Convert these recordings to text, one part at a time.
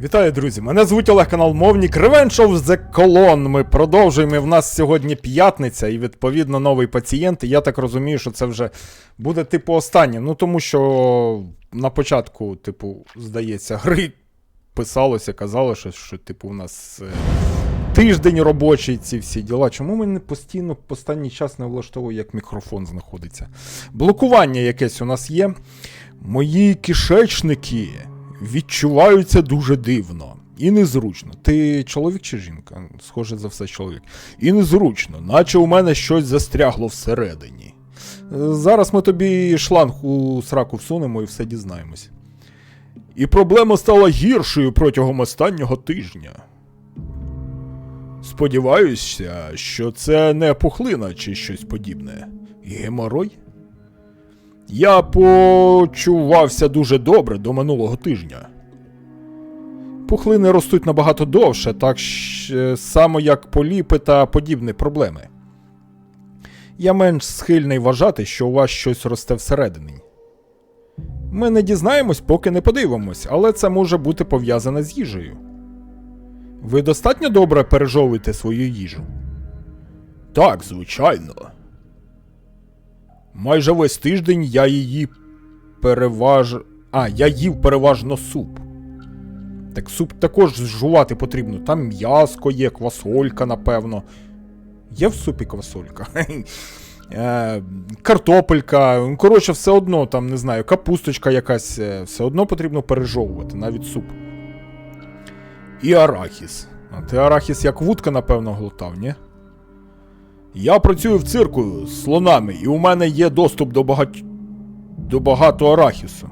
Вітаю, друзі! Мене звуть Олег канал Мовнік. Revenge of the Colon. Ми продовжуємо. В нас сьогодні п'ятниця, і відповідно новий пацієнт. І я так розумію, що це вже буде типу останнє. Ну тому що на початку, типу, здається, гри писалося, казалося, що, що типу, у нас е, тиждень робочий, ці всі діла. Чому мене постійно в останній час не влаштовує, як мікрофон знаходиться? Блокування якесь у нас є. Мої кишечники відчуваються дуже дивно. І незручно. Ти чоловік чи жінка? Схоже за все чоловік. І незручно, наче у мене щось застрягло всередині. Зараз ми тобі шланг у сраку всунемо і все дізнаємось. І проблема стала гіршою протягом останнього тижня. Сподіваюся, що це не пухлина чи щось подібне. Геморой? Я почувався дуже добре до минулого тижня. Пухлини ростуть набагато довше, так щ- само як поліпи та подібні проблеми. Я менш схильний вважати, що у вас щось росте всередині. Ми не дізнаємось, поки не подивимось, але це може бути пов'язане з їжею. Ви достатньо добре пережовуєте свою їжу? Так, звичайно. Майже весь тиждень я її переваж. А, я їв переважно суп. Так суп також жувати потрібно. Там м'яско є, квасолька, напевно. Є в супі квасолька. Е, Картопелька. Коротше, все одно, там, не знаю, капусточка якась, е, все одно потрібно пережовувати, навіть суп. І арахіс. А ти арахіс як вудка, напевно, глотав, ні? Я працюю в цирку з слонами, і у мене є доступ до багать... до багато арахісу.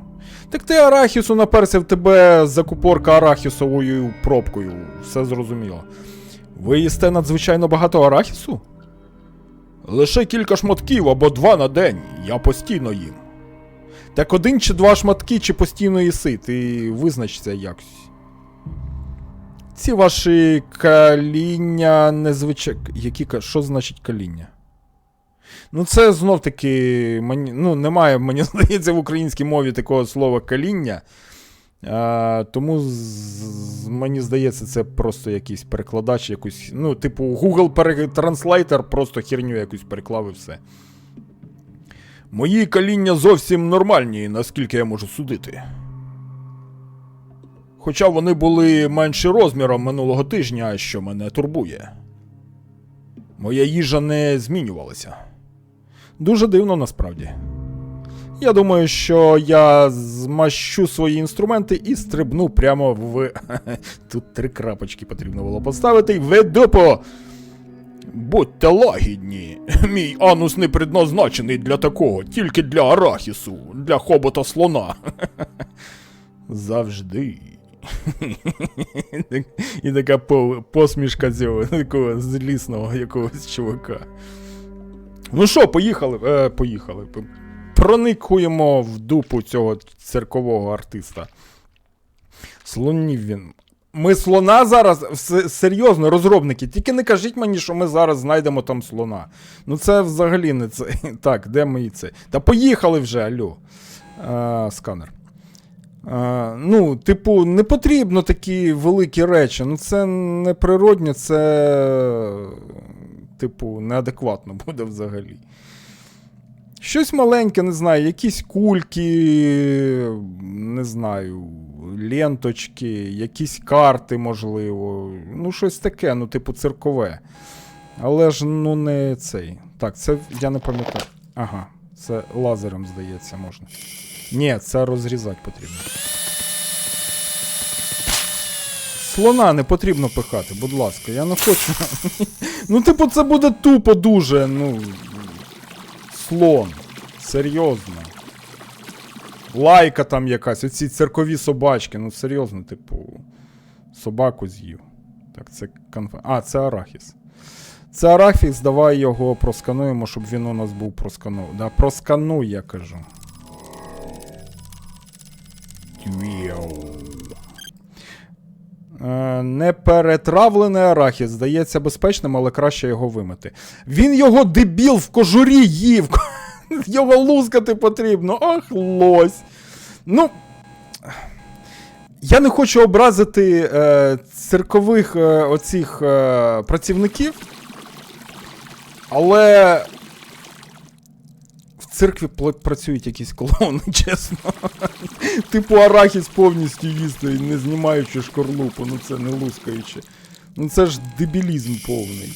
Так ти арахісу наперся в тебе закупорка арахісовою пробкою, все зрозуміло. Ви їсте надзвичайно багато арахісу? Лише кілька шматків або два на день, я постійно їм. Так один чи два шматки, чи постійно їси, ти визначся якось. Ці ваші каління незвичайно. Які Що значить каління? Ну, це знов таки. Мені... Ну, немає, мені здається, в українській мові такого слова каління. А, тому з... мені здається, це просто якийсь перекладач, якийсь. Ну, типу, Google Translator просто херню якусь переклав і все. Мої каління зовсім нормальні, наскільки я можу судити. Хоча вони були менші розміром минулого тижня, що мене турбує. Моя їжа не змінювалася. Дуже дивно насправді. Я думаю, що я змащу свої інструменти і стрибну прямо в. Тут три крапочки потрібно було поставити. В дупу! Будьте лагідні. Мій анус не предназначений для такого, тільки для арахісу, для хобота слона. Завжди. І така посмішка цього такого злісного якогось чувака. Ну що, поїхали? Е, поїхали. Проникуємо в дупу цього циркового артиста. Слонів він. Ми слона зараз. Серйозно, розробники, тільки не кажіть мені, що ми зараз знайдемо там слона. Ну це взагалі не це. Так, де мої це? Та поїхали вже, алло. А, сканер. А, ну, типу, не потрібно такі великі речі. Ну, це не природньо, це, типу, неадекватно буде взагалі. Щось маленьке, не знаю, якісь кульки, не знаю, ленточки, якісь карти, можливо. Ну, щось таке, ну, типу, циркове. Але ж, ну, не цей. Так, це я не пам'ятаю. Ага, це лазером, здається, можна. Ні, це розрізати потрібно. Слона не потрібно пихати, будь ласка, я не хочу. ну, типу, це буде тупо дуже, ну. Слон. Серйозно. Лайка там якась, оці циркові собачки, ну серйозно, типу. Собаку з'їв. Так, це конф... А, це арахіс. Це арахіс, давай його проскануємо, щоб він у нас був просканований. Да, проскануй, я кажу. Е, Неперетравлений арахіс здається безпечним, але краще його вимити. Він його дебіл в кожурі їв. Його лускати потрібно. Ах, лось. Ну. Я не хочу образити е, циркових е, оцих е, працівників, але церкві працюють якісь клоуни, чесно. типу арахіс повністю їсти, не знімаючи шкорлупу, ну це не лускаючи. Ну це ж дебілізм повний.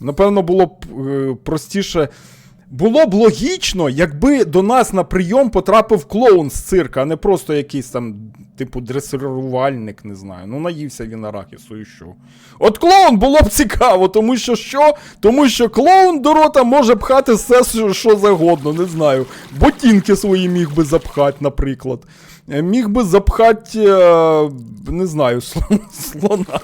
Напевно, було б е, простіше. Було б логічно, якби до нас на прийом потрапив клоун з цирка, а не просто якийсь там, типу, дресирувальник, не знаю. Ну, наївся він арахісу і що. От клоун було б цікаво, тому що що? Тому що клоун до рота може пхати все, що- завгодно, не знаю. Ботинки свої міг би запхати, наприклад. Міг би запхати, е, не знаю, слона.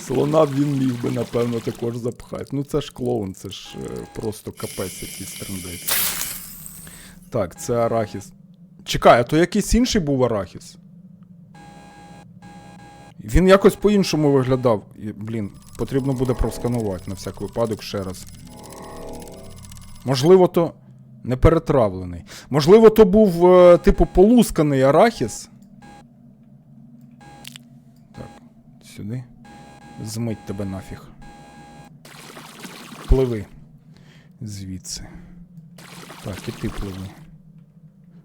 Слона він міг би, напевно, також запхати. Ну це ж клоун, це ж е, просто капець якийсь трендець. Так, це арахіс. Чекай, а то якийсь інший був арахіс? Він якось по-іншому виглядав. Блін, потрібно буде просканувати на всяк випадок ще раз. Можливо, то не перетравлений. Можливо, то був, е, типу, полусканий арахіс. Так, сюди. Змить тебе нафіг. Пливи. Звідси. Так, і ти пливи.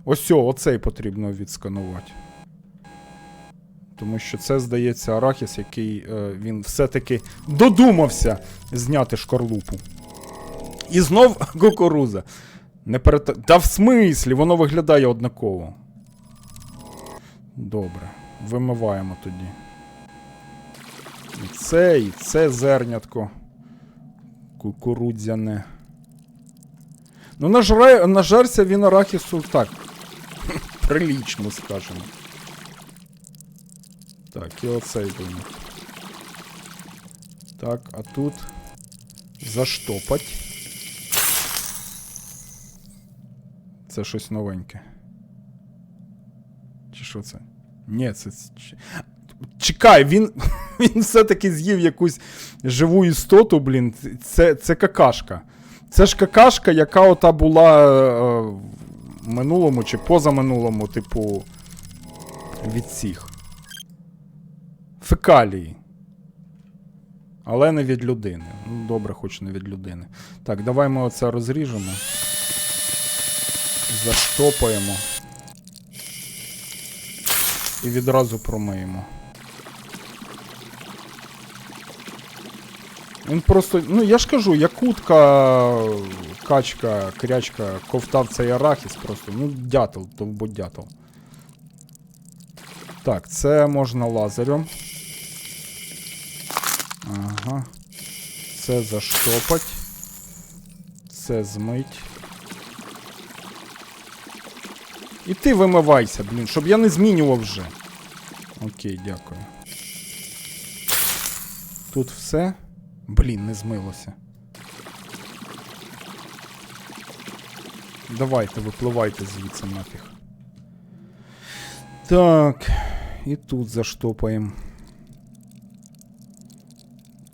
Ось оцей потрібно відсканувати. Тому що це, здається, арахіс, який е, він все-таки додумався зняти шкорлупу. І знов кукуруза. Не перета... Та в смислі, воно виглядає однаково. Добре. Вимиваємо тоді. І це, і це зернятко. Кукурудзяне. Ну, нажре... нажерся він арахісу так. Прилічно, скажемо. Так, і оцей думаю. Так, а тут заштопать. Це щось новеньке. Чи що це? Ні, це. Чекай, він, він все-таки з'їв якусь живу істоту, блін. Це, це какашка. Це ж какашка, яка ота була е, в минулому чи позаминулому, типу, від цих. Фекалії. Але не від людини. Ну, добре, хоч не від людини. Так, давай ми оце розріжемо. Заштопаємо. І відразу промиємо. Він просто. Ну я ж кажу, якутка, качка, крячка, ковтав цей арахіс просто. Ну, дятел, довбодятел. Так, це можна лазером. Ага. Це заштопать. Це змить. І ти вимивайся, блін, щоб я не змінював вже. Окей, дякую. Тут все. Блін, не змилося. Давайте, випливайте звідси нафіг. Так. І тут заштопаємо.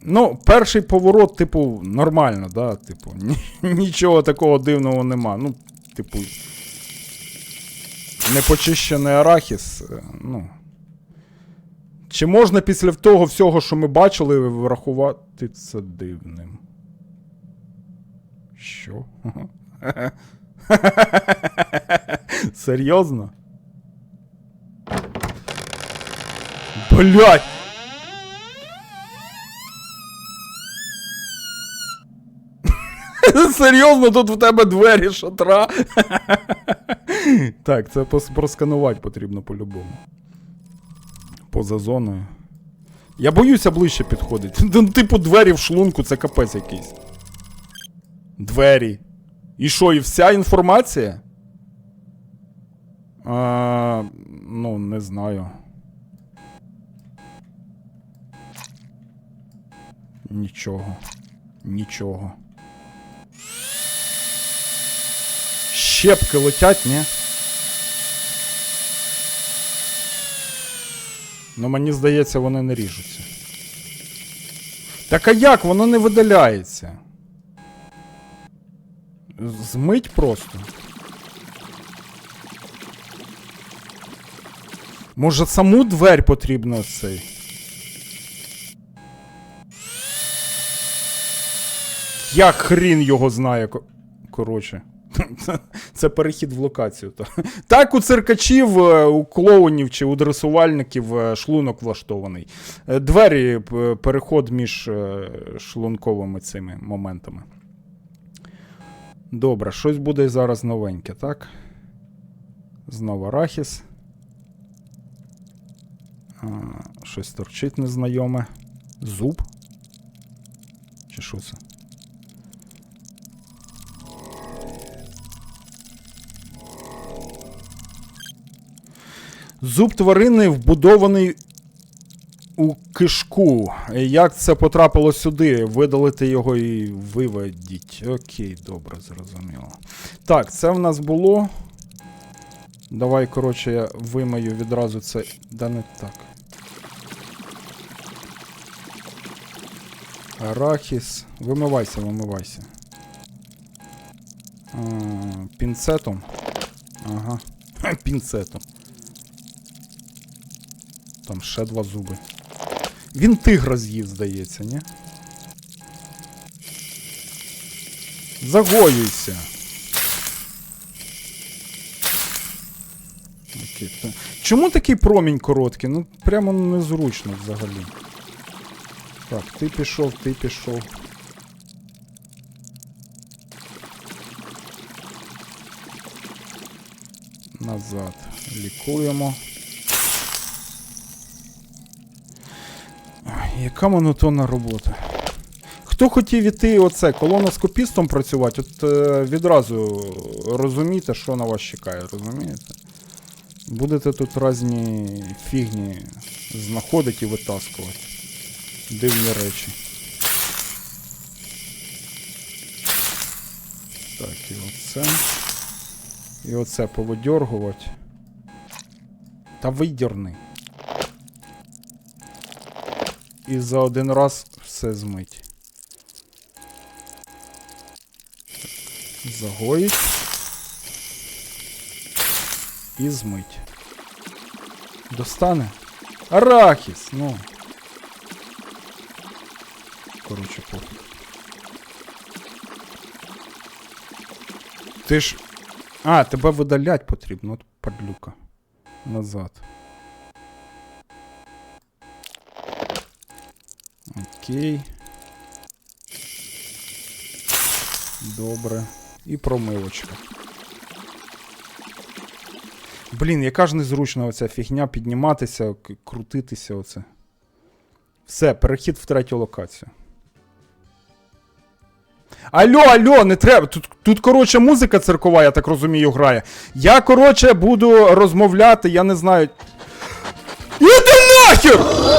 Ну, перший поворот, типу, нормально, да? Типу, нічого такого дивного нема. Ну, типу. Непочищений арахіс. е, Ну. Чи можна після того всього, що ми бачили, врахувати це дивним? Що? Серйозно? Блять! Серйозно, тут в тебе двері шатра. так, це просканувати потрібно по-любому. Поза зоною. Я боюся ближче підходити. Ну, Типу двері в шлунку, це капець якийсь. Двері. І що, і вся інформація? А, ну, не знаю. Нічого. Нічого. Щепки летять, ні? Ну, мені здається, вони не ріжуться. Так а як? Воно не видаляється. Змить просто. Може, саму дверь потрібно цей. Я хрін його знає. Коротше. Це перехід в локацію. Так, у циркачів, е, у клоунів чи у дресувальників е, шлунок влаштований. Е, Двері, переход між шлунковими цими моментами. Добре, щось буде зараз новеньке, так? Знову арахіс. Щось торчить незнайоме. Зуб? Чи що це? Зуб тварини вбудований у кишку. Як це потрапило сюди? Видалити його і виведіть. Окей, добре, зрозуміло. Так, це в нас було. Давай, коротше, я вимию відразу це. Да не так. Арахіс. Вимивайся, вимивайся. А, пінцетом. Ага. Пінцетом. Там ще два зуби. Він тигра з'їв, здається, ні? Загоюйся. Чому такий промінь короткий? Ну, прямо незручно взагалі. Так, ти пішов, ти пішов. Назад. Лікуємо. Яка монотонна робота. Хто хотів іти оце колоноскопістом працювати, от е, відразу розумієте, що на вас чекає, розумієте? Будете тут різні фігні знаходити і витаскувати. Дивні речі. Так, і оце. І оце повидьоргувати. Та видірни. І за один раз все змить. Загоїть. І змить. Достане? Арахіс, ну. Коротше, пофіг. Ти ж. А, тебе видалять потрібно, от падлюка. Назад. Окей. Добре. І промивочка. Блін, яка ж незручна оця фігня підніматися, крутитися оце. Все, перехід в третю локацію. Алло, алло, не треба. Тут, тут, коротше, музика циркова, я так розумію, грає. Я, коротше, буду розмовляти, я не знаю. Іди нахер!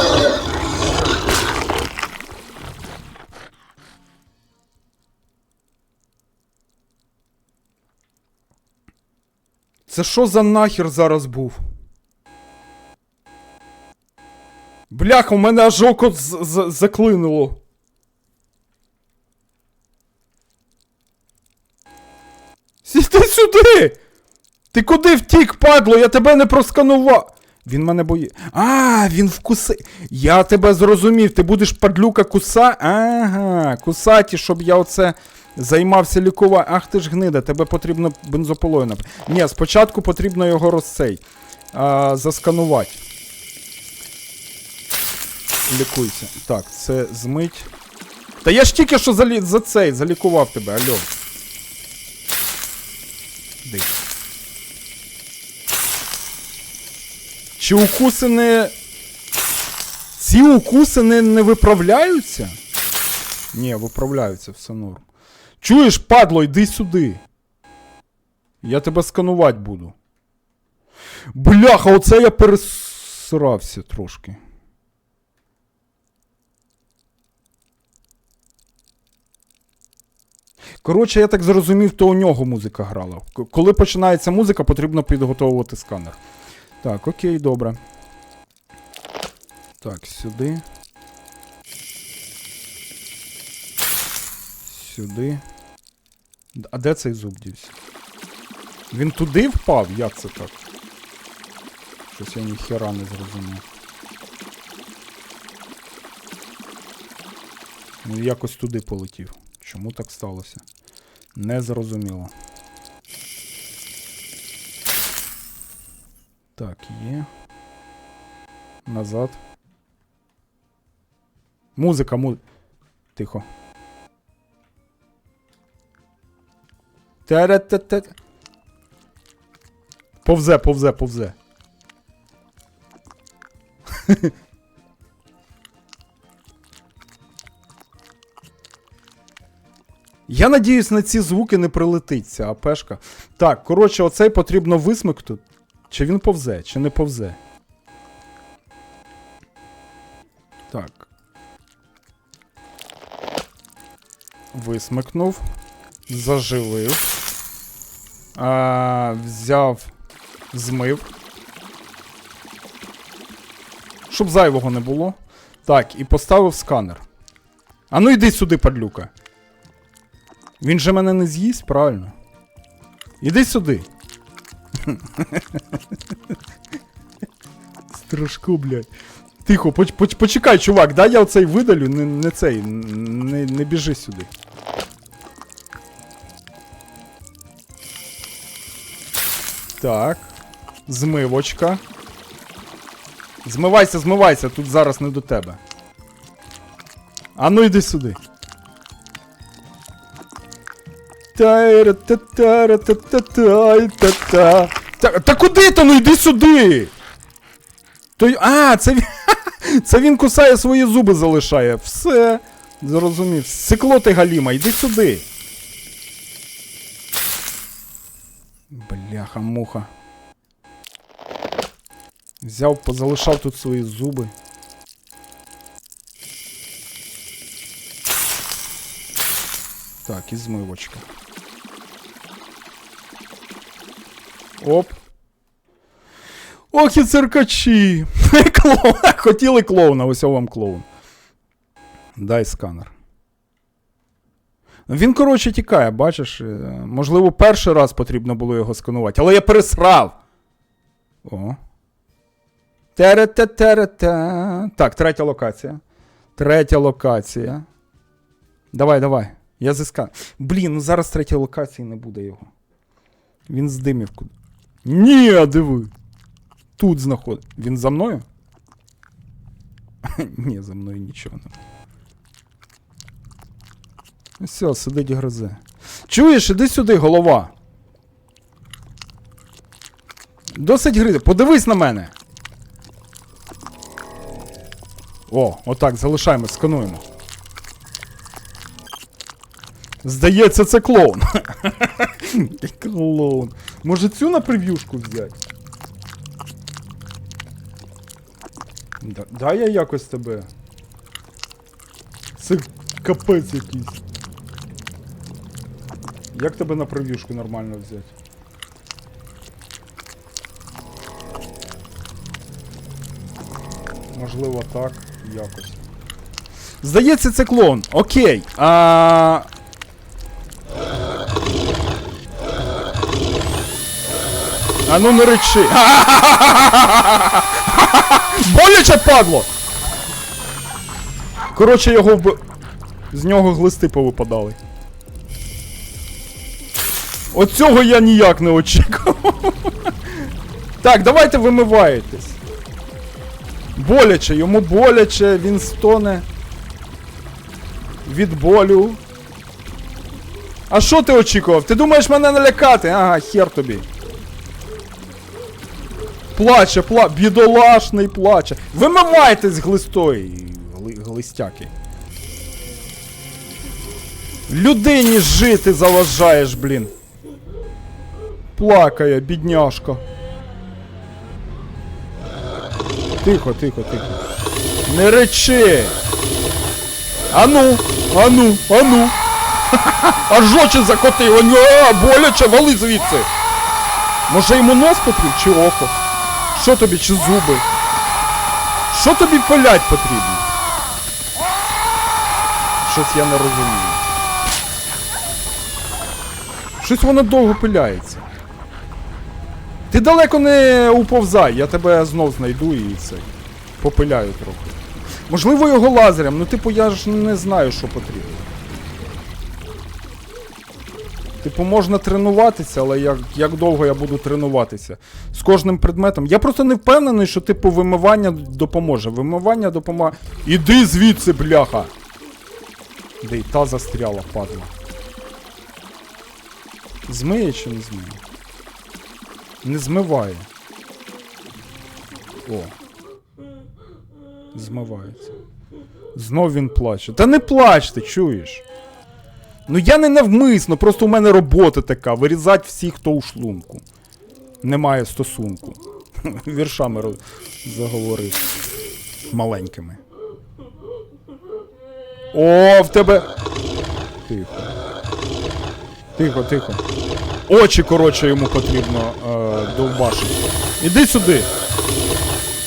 Це що за нахер зараз був? Бляха, у мене аж око з- з- заклинило. Сіди сюди! Ти куди втік, падло? Я тебе не просканував. Він мене бої. А, він вкуси. Я тебе зрозумів. Ти будеш падлюка куса. Ага, кусаті, щоб я оце займався лікуванням. Ах ти ж гнида, тебе потрібно бензополою. Ні, спочатку потрібно його розцей. А, засканувати. Лікуйся. Так, це змить. Та я ж тільки що залі... за цей залікував тебе, алло. Ди. Чи укуси не. Ці укуси не, не виправляються? Ні, виправляються, все норм. Чуєш, падло, йди сюди. Я тебе сканувати буду. Бляха, оце я пересрався трошки. Коротше, я так зрозумів, то у нього музика грала. Коли починається музика, потрібно підготовувати сканер. Так, окей, добре. Так, сюди. Сюди. А де цей зуб дівся? Він туди впав? Як це так? Щось я ніхіра не зрозумів. Ну, якось туди полетів. Чому так сталося? Не зрозуміло. Так, є. Назад. Музика, музика. Тихо. Тере-те-те. Повзе, повзе, повзе. Я надіюсь, на ці звуки не прилетить ця АПшка. Так, коротше, оцей потрібно висмикнути. Чи він повзе, чи не повзе. Так. Висмикнув. Заживив. А, взяв, змив. Щоб зайвого не було. Так, і поставив сканер. А ну йди сюди, падлюка. Він же мене не з'їсть, правильно? Іди сюди. Страшку, блядь. Тихо, поч- поч- почекай, чувак, дай я оцей видалю, не, не цей, не, не біжи сюди. Так. Змивочка. Змивайся, змивайся, тут зараз не до тебе. А ну йди сюди. Та-ра-та-та-ра-та-та-та-та. Та, та куди то? Ну йди сюди! То, а, це він. Це він кусає свої зуби залишає. Все. Зрозумів. Сикло ти галіма, йди сюди. Бляха, муха. Взяв, позалишав тут свої зуби. Так, і змивочка. Оп. Ох і циркачі! Клоун. Хотіли клоуна, ось вам клоун. Дай сканер. Він, коротше, тікає, бачиш. е, Можливо, перший раз потрібно було його сканувати, але я пересрав. О. Тере-те-тере-те. Так, третя локація. Третя локація. Давай, давай. Я зіскаю. Блін, ну зараз третьої локації не буде його. Він здимів куди. Ні, диви. Тут знаходить. Він за мною? Ні, за мною нічого немає. Все, сидить і гризе. Чуєш, іди сюди, голова. Досить гризе. Подивись на мене. О, отак, залишаємо, скануємо. Здається, це клоун. клоун. Може цю на прев'юшку взяти? Дай я якось тебе. Це капець якийсь. Як тебе на прев'юшку нормально взяти? Можливо, так, якось. Здається, це клоун. Окей. А... А ну не речи. Боляче падло! Коротше, його вб... З нього глисти повипадали. Оцього я ніяк не очікував. Так, давайте вимиваєтесь. Боляче, йому боляче, він стоне. Від болю. А що ти очікував? Ти думаєш мене налякати? Ага, хер тобі. Плаче, пла... бідолашний плаче. Вимивайтесь глистої, гли... глистяки. Людині жити заважаєш, блін. Плакає, бідняшка. Тихо, тихо, тихо. Не речи. Ану, ану, ану. Аж очі закотило. А, боляче, вали звідси. Може йому нос потрібен чи око? Що тобі, чи зуби? Що тобі пилять потрібно? Щось я не розумію. Щось воно довго пиляється. Ти далеко не уповзай, я тебе знов знайду і це. Попиляю трохи. Можливо, його лазером, ну типу я ж не знаю, що потрібно. Типу, можна тренуватися, але як, як довго я буду тренуватися? З кожним предметом. Я просто не впевнений, що типу вимивання допоможе. Вимивання допомагає. Іди звідси, бляха! Де й та застряла, падла. Змиє чи не змиє? Не змиває. О. Змивається. Знов він плаче. Та не плач, ти чуєш? Ну я не навмисно, просто у мене робота така. Вирізати всіх, хто у шлунку. Немає стосунку. Віршами роз... заговорив. Маленькими. О, в тебе. Тихо. Тихо, тихо. Очі, коротше, йому потрібно е, довбашити. Іди сюди.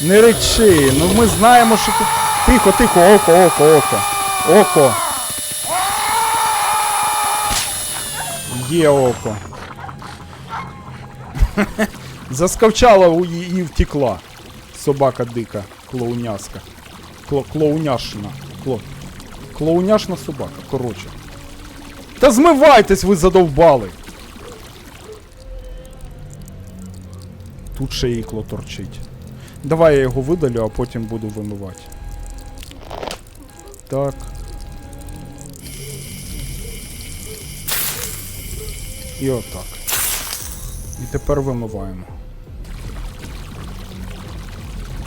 Не речи, ну ми знаємо, що ти. Тихо, тихо, око, око, око. Око. Є око. Заскавчала і, і втекла. Собака дика, клоуняска. Кло, клоуняшна. Кло, клоуняшна собака, коротше. Та змивайтесь, ви задовбали! Тут ще ікло торчить. Давай я його видалю, а потім буду вимивати. Так. І отак. І тепер вимиваємо.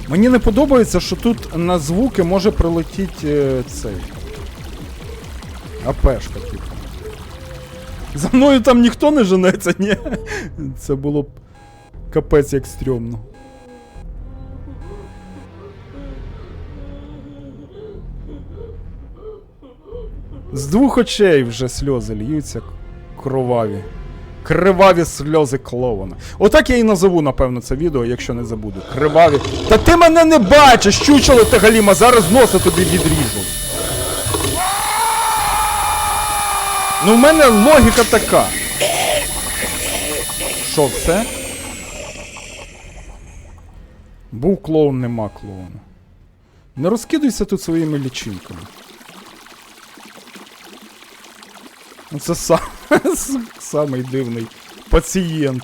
Мені не подобається, що тут на звуки може прилетіти е, цей. АПшка, типу. За мною там ніхто не женеться, ні. Це було б капець як стрьомно. З двох очей вже сльози льються кроваві. Криваві сльози клоуна. Отак я і назову, напевно, це відео, якщо не забуду. Криваві. Та ти мене не бачиш, чучело ти галіма, зараз носа тобі відріжу. Ну, в мене логіка така. Що, все? Був клоун, нема клоуна. Не розкидуйся тут своїми лічинками. Ну, Це сам, самий дивний пацієнт.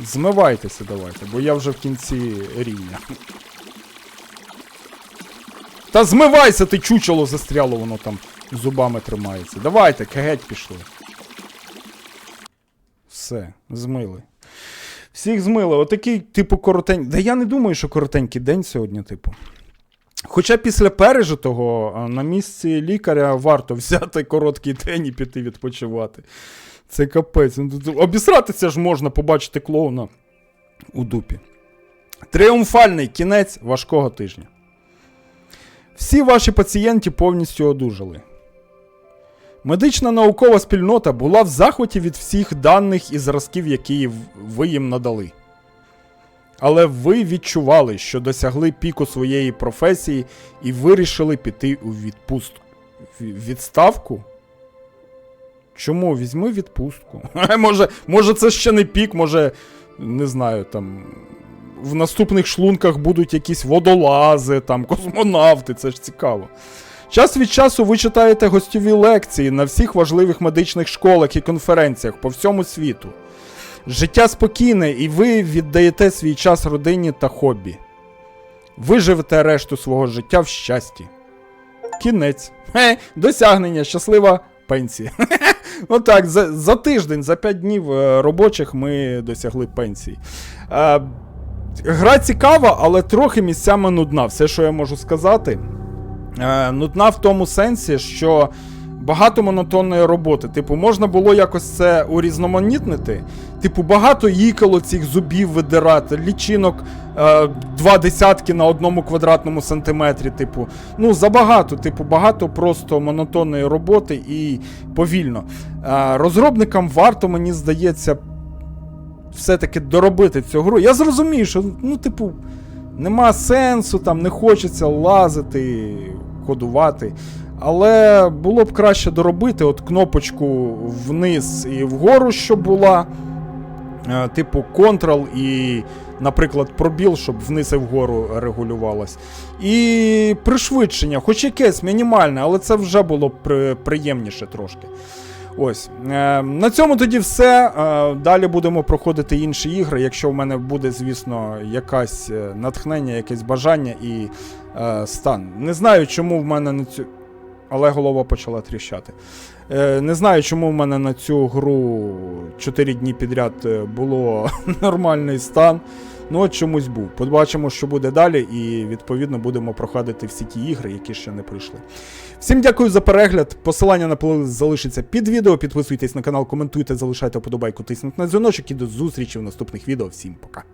Змивайтеся давайте, бо я вже в кінці рівня. Та змивайся, ти чучело застряло, воно там зубами тримається. Давайте, геть пішли. Все, змили. Всіх змили. Отакий, типу, коротенький. Да я не думаю, що коротенький день сьогодні, типу. Хоча після пережитого на місці лікаря варто взяти короткий день і піти відпочивати. Це капець. Ну, Обісратися ж можна побачити клоуна у дупі. Тріумфальний кінець важкого тижня. Всі ваші пацієнти повністю одужали. Медична наукова спільнота була в захваті від всіх даних і зразків, які ви їм надали. Але ви відчували, що досягли піку своєї професії і вирішили піти у відпустку. Відставку? Чому? Візьми відпустку. може, може, це ще не пік, може, не знаю, там. В наступних шлунках будуть якісь водолази, там, космонавти, це ж цікаво. Час від часу ви читаєте гостьові лекції на всіх важливих медичних школах і конференціях по всьому світу. Життя спокійне, і ви віддаєте свій час родині та хобі. Ви живете решту свого життя в щасті. Кінець. Досягнення, щаслива пенсія. Отак, за, за тиждень, за 5 днів е, робочих ми досягли пенсії. Е, гра цікава, але трохи місцями нудна. Все, що я можу сказати. Е, нудна в тому сенсі, що багато монотонної роботи. Типу, можна було якось це урізноманітнити. Типу, багато їкало цих зубів видирати, лічинок е, два десятки на одному квадратному сантиметрі. Типу, ну забагато, типу, багато просто монотонної роботи і повільно. Е, розробникам варто, мені здається, все-таки доробити цю гру. Я зрозумію, що, ну, типу, нема сенсу, там не хочеться лазити, кодувати. Але було б краще доробити от кнопочку вниз і вгору, щоб була. Е, Типу Ctrl і, наприклад, пробіл, щоб вниз і вгору регулювалось. І пришвидшення, хоч якесь мінімальне, але це вже було б приємніше трошки. Ось. Е, на цьому тоді все. Е, далі будемо проходити інші ігри, якщо в мене буде, звісно, якась е, натхнення, якесь бажання і стан. Не знаю, чому в мене на цю. Але голова почала тріщати. Не знаю, чому в мене на цю гру 4 дні підряд було нормальний стан. Ну, от чомусь був. Побачимо, що буде далі, і відповідно будемо проходити всі ті ігри, які ще не прийшли. Всім дякую за перегляд. Посилання на плейлист залишиться під відео. Підписуйтесь на канал, коментуйте, залишайте вподобайку, тисніть на дзвіночок і до зустрічі в наступних відео. Всім пока.